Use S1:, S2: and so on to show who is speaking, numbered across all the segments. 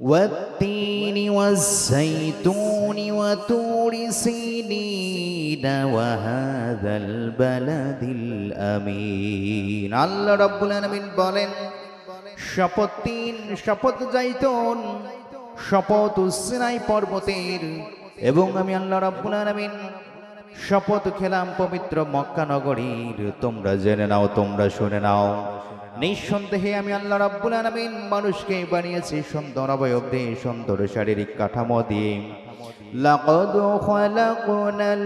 S1: والتين والزيتون وطور سينين وهذا البلد الأمين আল্লাহ রাব্বুল আলামিন বলেন শপথ তিন শপথ জাইতুন শপথ সিনাই পর্বতের এবং আমি আল্লাহ রাব্বুল আলামিন শপথ খেলাম পবিত্র মক্কা নগরীর তোমরা জেনে নাও তোমরা শুনে নাও নিঃসন্দেহে আমি আল্লাহ রাব্বুল আলামিন মানুষকে বানিয়েছি সুন্দর অবয়ব দিয়ে সুন্দর শারীরিক কাঠামো দিয়ে। লাকাদ খালাকনাল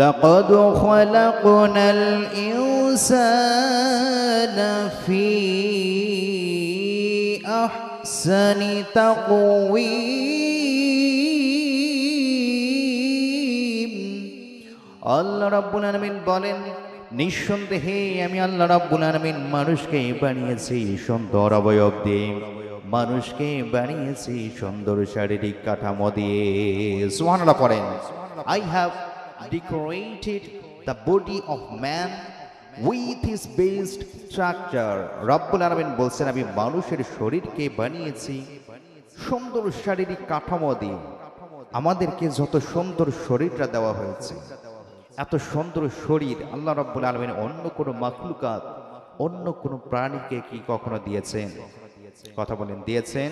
S1: লাকাদ খালাকনাল ইনসানা ফি আহসানি তাকওয়িম। আল্লাহ রাব্বুল আলামিন বলেন নিঃসন্দেহে আমি আল্লাহ রাব্বুল আলামিন মানুষকে বানিয়েছি সুন্দর অবয়ব দিয়ে। মানুষকে বানিয়েছি সুন্দর শারীরিক কাঠামো দিয়ে। সুবহানাল্লাহ পড়েন। I have decorated the body of man with his best structure রব্বুল আলামিন বলছেন, আমি মানুষের শরীরকে বানিয়েছি সুন্দর শারীরিক কাঠামো দিয়ে। আমাদেরকে যত সুন্দর শরীরটা দেওয়া হয়েছে এত সুন্দর শরীর আল্লাহ রব্বুল আলমিন অন্য কোনো মাখলুকাত, অন্য কোনো প্রাণীকে কি কখনো দিয়েছেন? কথা বলেন, দিয়েছেন?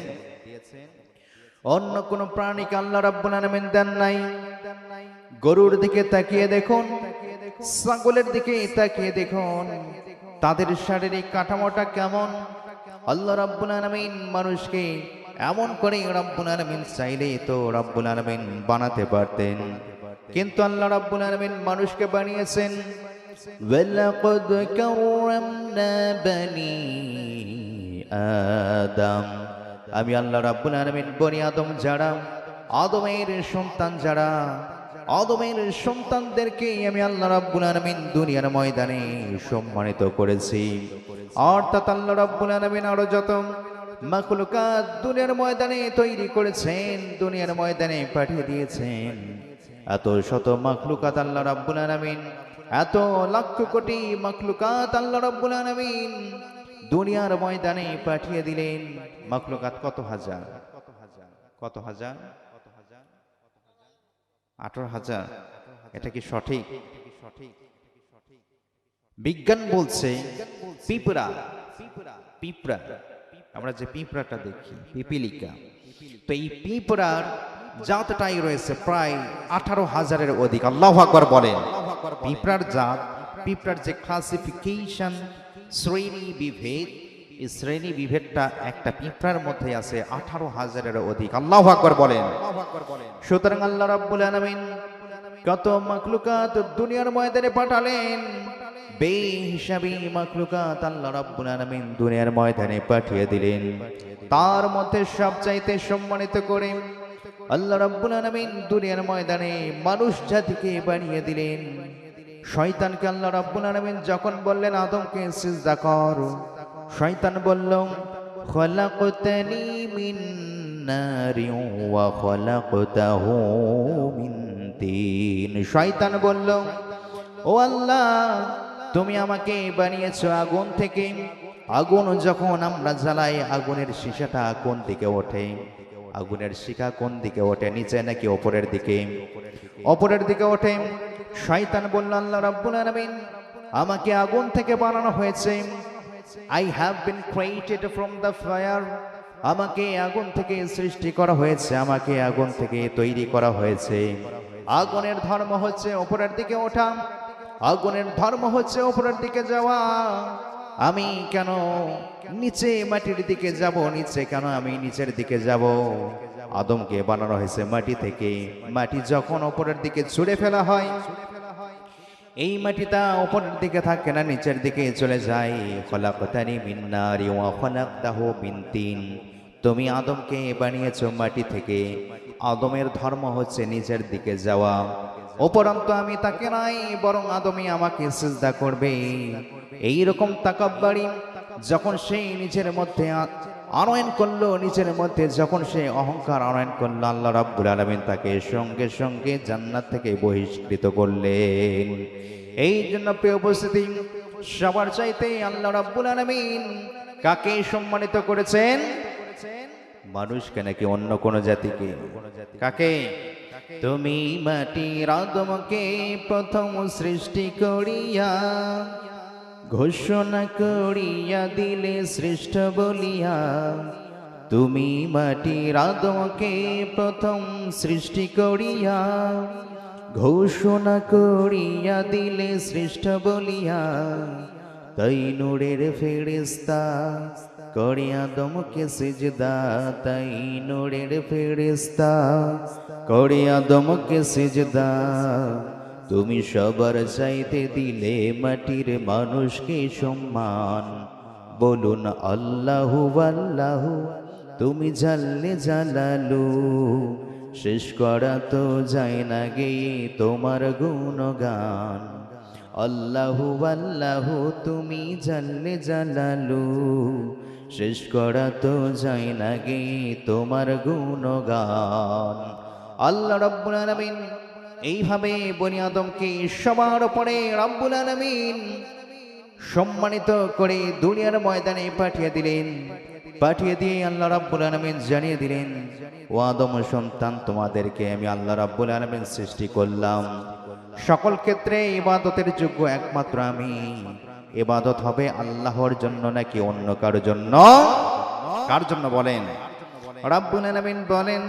S1: অন্য কোনো প্রাণীকে আল্লাহ রাব্বুল আলমিন দেন নাই। গরুর দিকে তাকিয়ে দেখুন, ছাগলের দিকে তাকিয়ে দেখুন, তাদের শারীরিক কাঠামোটা কেমন? আল্লাহ রাব্বুল আলামিন মানুষকে এমন করে রাব্বুল আলামিন চাইলে তো রাব্বুল আলামিন বানাতে পারতেন। কিন্তু আল্লাহ রাব্বুল আলামিন মানুষকে বানিয়েছেন, ওয়ালাকাদ বানি আদম। আমি আল্লাহ রাব্বুল আলামিন বনি আদম যারা, আদমের সন্তান যারা, আদমের সন্তানদেরকে আমি আল্লাহ রাব্বুল আলামিন দুনিয়ার ময়দানে সম্মানিত করেছি। অর্থাৎ আল্লাহ রাব্বুল আলামিন আরও যত মাখলুকাত দুনিয়ার ময়দানে তৈরি করেছেন, দুনিয়ার ময়দানে পাঠিয়ে দিয়েছেন। এত শত মাখলুকাত আল্লাহ রাব্বুল আলামিন, এত লক্ষ কোটি মাখলুকাত আল্লাহ রাব্বুল আলামিন দুনিয়ার ময়দানে পাঠিয়ে দিলেন। মাখলুকাত কত হাজার? কত হাজার? আঠারো হাজার। এটা কি সঠিক? বিজ্ঞান বলছে পিঁপড়া পিঁপড়া। আমরা যে পিঁপড়াটা দেখি, পিপিলিকা। তো এই পিঁপড়ার জাতটাই রয়েছে প্রায় আঠারো হাজারের অধিক। আল্লাহ আকবর বলেন পিঁপড়ার জাত পিঁপড়ার যে ক্লাসিফিকেশন শ্রেণি বিভেদ এই শ্রেণি বিভেদটা একটা পিঁপড়ার মধ্যে আছে আঠারো হাজারের অধিক। আল্লাহ আকবর বলেন। সুতরাং আল্লাহ রাব্বুল আলামিন কত মাকলুকাত দুনিয়ার ময়দানে পাঠালেন। বেহিসাবি মাকলুকাত আল্লাহ রাব্বুল আলামিন দুনিয়ার ময়দানে পাঠিয়ে দিলেন। তার মধ্যে সবচাইতে সম্মানিত করে আল্লাহ রাব্বুল আলামিন দুনিয়ার ময়দানে মানুষ জাতিকে বানিয়ে দিলেন। শয়তানকে আল্লাহ রাব্বুল আলামিন যখন বললেন, আদমকে সিজদা কর। শয়তান বলল, খলাকতানি মিন নারি ওয়া খলাকতাহু মিন তিন। শয়তান বলল, ও আল্লাহ, তুমি আমাকে বানিয়েছো আগুন থেকে। আগুন যখন আমরা জ্বালাই, আগুনের শিশাটা কোন দিকে ওঠে? আগুনের শিখা কোন দিকে ওঠে? নিচে নাকি ওপরের দিকে? ওপরের দিকে ওঠে। শয়তান বলল, আল্লাহ রাব্বুল আলামিন, আমাকে আগুন থেকে বানানো হয়েছে। I have been created from the fire আমাকে আগুন থেকে সৃষ্টি করা হয়েছে। আমাকে আগুন থেকে তৈরি করা হয়েছে। আগুনের ধর্ম হচ্ছে ওপরের দিকে ওঠা। আগুনের ধর্ম হচ্ছে ওপরের দিকে যাওয়া। আমি কেন নিচে মাটির দিকে যাব? নিচে কেন আমি নিচের দিকে যাব? আদমকে বানানো হয়েছে মাটি থেকে। মাটি যখন ওপরের দিকে ছুঁড়ে ফেলা হয়, এই মাটিটা ওপরের দিকে থাকে না, নিচের দিকে চলে যায়। খলাকতানি মিন্নারি ওয়া খলাকতাহু মিন তিন। তুমি আদমকে বানিয়েছো মাটি থেকে। আদমের ধর্ম হচ্ছে নিচের দিকে যাওয়া। উপরন্ত আমি তাকে নাই, বরং আদমই আমাকে সিজদা করবে। এই রকম তাকাব্বারি যখন সে নিজের মধ্যে আনয়ন করল, নিজের মধ্যে যখন সে অহংকার আনয়ন করল, আল্লাহ রাব্বুল আলামিন তাকে সঙ্গে সঙ্গে জান্নাত থেকে বহিষ্কৃত করলেন। এই জন্য প্রিয় উপস্থিতি, সবার চাইতে আল্লাহ রাব্বুল আলামিন কাকে সম্মানিত করেছেন? মানুষকে নাকি অন্য কোন জাতিকে? কাকে? তুমি মাটির আদমকে প্রথম সৃষ্টি করিয়া ঘোষণা করিয়া দিলে শ্রেষ্ঠ বলিয়া, তুমি মাটির আদমকে প্রথম সৃষ্টি করিয়া, ঘোষণা করিয়া দিলে শ্রেষ্ঠ বলিয়া, তাই নূরের ফেরেস্তা করে আদমকে সিজদা, তাই নূরের ফেরেস্তা করে আদমকে সিজদা। তুমি সবার চাইতে দিলে মাটির মানুষকে সম্মান। বলুন, আল্লাহু আল্লাহু, তুমি জানলে জালালু। শেষ করা তো যায় না গেয়ে তোমার গুণগান। আল্লাহু আল্লাহু, তুমি জানলে জালালু। শেষ করা তো যায় না গে তোমার গুণগান। আল্লাহ রব্বুল আলামিন এইভাবে বনি আদমকে সবার উপরে রব্বুল আলামিন সম্মানিত করে দুনিয়ার ময়দানে পাঠিয়ে দিলেন। পাঠিয়ে দিয়ে আল্লাহ রাব্বুল আলামিন জানিয়ে দিলেন ও আদম সন্তান তোমাদেরকে আমি আল্লাহ রাব্বুল আলামিন সৃষ্টি করলাম। সকল ক্ষেত্রে ইবাদতের যোগ্য একমাত্র আমি। এবাদত হবে আল্লাহর জন্য নাকি অন্য কারোর জন্য? কার জন্য বলেন? রাব্বুল আলামিন বলেন